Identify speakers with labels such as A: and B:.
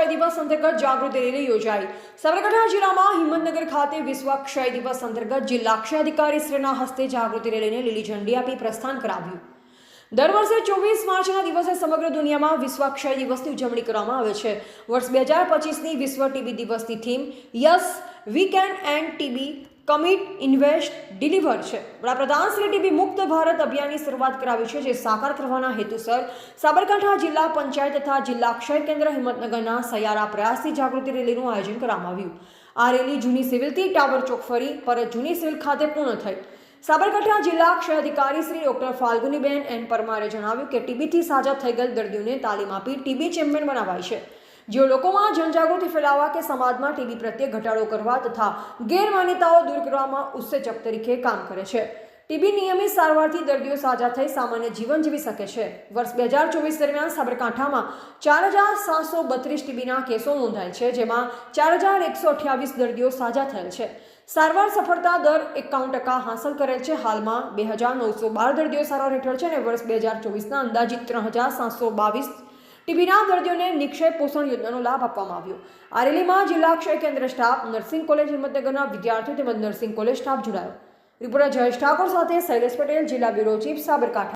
A: ક્ષય દિવસ અંતર્ગત જાગૃતિ રેલી યોજાઈ. સાબરકાંઠા જિલ્લામાં હિંમતનગર ખાતે વિશ્વ ક્ષય દિવસ અંતર્ગત જિલ્લા ક્ષય અધિકારી શ્રીના હસ્તે જાગૃતિ રેલીને લીલી ઝંડી આપી પ્રસ્થાન કરાવ્યું. દર વર્ષે ચોવીસ માર્ચના દિવસે સમગ્ર દુનિયામાં વિશ્વ ક્ષય દિવસની ઉજવણી કરવામાં આવે છે. વર્ષ બે હજાર પચીસની વિશ્વ ટીબી દિવસની theme yes we can end TB commit invest deliver છે. વડાપ્રધાન શ્રી ટીબી મુક્ત ભારત અભિયાનની શરૂઆત કરાવી છે, જે સાકાર કરવાના હેતુસર સાબરકાંઠા જિલ્લા પંચાયત તથા જિલ્લા ક્ષય કેન્દ્ર હિંમતનગરના સયારા પ્રયાસથી જાગૃતિ રેલીનું આયોજન કરવામાં આવ્યું. આ રેલી જૂની સિવિલથી ટાવર ચોક ફરી પરત જૂની સિવિલ ખાતે પૂર્ણ થઈ. સાબરકાંઠા જિલ્લા ક્ષય અધિકારી શ્રી ડોક્ટર ફાલ્ગુનીબેન એન પરમારે જણાવ્યું કે ટીબીથી સાજા થઈ ગયેલ દર્દીઓને તાલીમ આપી ટીબી ચેમ્પિયન બનાવાય છે. જેઓ લોકોમાં જનજાગૃતિ ફેલાવવા કે સમાજમાં ટીબી પ્રત્યે ઘટાડો કરવા તથા ગેરમાન્યતાઓ દૂર કરવામાં ઉત્સેચક તરીકે કામ કરે છે. ટીબી નિયમિત સારવારથી દર્દીઓ સાજા થઈ સામાન્ય જીવન જીવી શકે છે. વર્ષ બે હજાર ચોવીસ દરમિયાન સાબરકાંઠામાં ચાર હજાર સાતસો બત્રીસ ટીબીના કેસો નોંધાયેલ છે, જેમાં ચાર હજાર એકસો અઠ્યાવીસ દર્દીઓ સાજા થયેલ છે. સારવાર સફળતા દર એકાવન ટકા હાંસલ કરેલ છે. હાલમાં બે હજાર નવસો બાર દર્દીઓ સારવાર હેઠળ છે અને વર્ષ બે હજાર ચોવીસના અંદાજિત ત્રણ હજાર સાતસો બાવીસ ટીબીના દર્દીઓને નિક્ષય પોષણ યોજનાનો લાભ આપવામાં આવ્યો. આ રેલીમાં જિલ્લા ક્ષય કેન્દ્ર સ્ટાફ, નર્સિંગ કોલેજ હિંમતનગરના વિદ્યાર્થીઓ તેમજ નર્સિંગ કોલેજ સ્ટાફ જોડાયો. રિપોર્ટર જયેશ ઠાકોર સાથે શૈલેષ પટેલ, જિલ્લા બ્યુરો ચીફ સાબરકાંઠા.